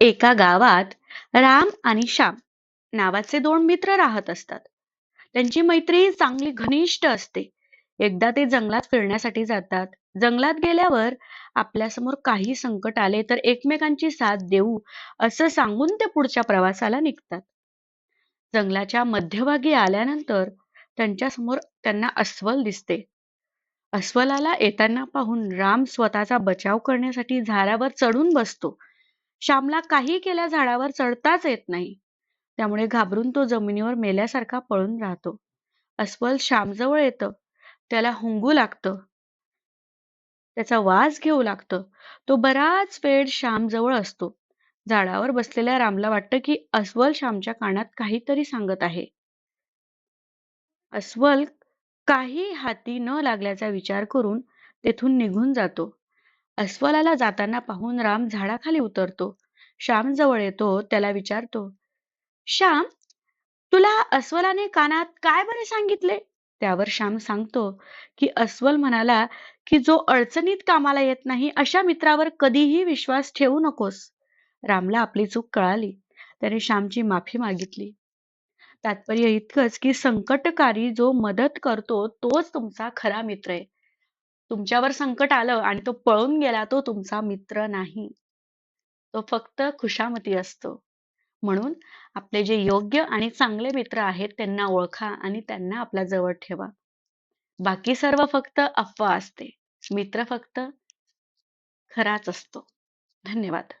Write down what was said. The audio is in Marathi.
एका गावात राम आणि श्याम नावाचे दोन मित्र राहत असतात. त्यांची मैत्री चांगली घनिष्ठ असते. एकदा ते जंगलात फिरण्यासाठी जातात. जंगलात गेल्यावर आपल्यासमोर काही संकट आले तर एकमेकांची साथ देऊ असं सांगून ते पुढच्या प्रवासाला निघतात. जंगलाच्या मध्यभागी आल्यानंतर त्यांच्यासमोर त्यांना अस्वल दिसते. अस्वलाला येताना पाहून राम स्वतःचा बचाव करण्यासाठी झाडावर चढून बसतो. श्यामला काही केल्या झाडावर चढताच येत नाही. त्यामुळे घाबरून तो जमिनीवर मेल्यासारखा पळून राहतो. अस्वल श्यामजवळ येतं. त्याला हुंगू लागतं. त्याचा वास घेऊ लागतं. तो बराच वेळ श्यामजवळ असतो. झाडावर बसलेल्या रामला वाटतं की अस्वल श्यामच्या कानात काहीतरी सांगत आहे. अस्वल काही हाती न लागल्याचा विचार करून तेथून निघून जातो. अस्वलाला जाताना पाहून राम झाडाखाली उतरतो. श्याम जवळ येतो त्याला विचारतो श्याम तुला अस्वलाने कानात काय बरे सांगितले? त्यावर श्याम सांगतो की अस्वल म्हणाला की जो अडचणीत कामाला येत नाही अशा मित्रावर कधीही विश्वास ठेवू नकोस. रामला आपली चूक कळाली. त्याने श्यामची माफी मागितली. तात्पर्य इतकंच की संकटकारी जो मदत करतो तोच तुमचा खरा मित्र आहे. तुमच्यावर संकट आलं आणि तो पळून गेला तो तुमचा मित्र नाही. तो फक्त खुशामती असतो. म्हणून आपले जे योग्य आणि चांगले मित्र आहेत त्यांना ओळखा आणि त्यांना आपल्या जवळ ठेवा. बाकी सर्व फक्त अफवा असते. मित्र फक्त खराच असतो. धन्यवाद.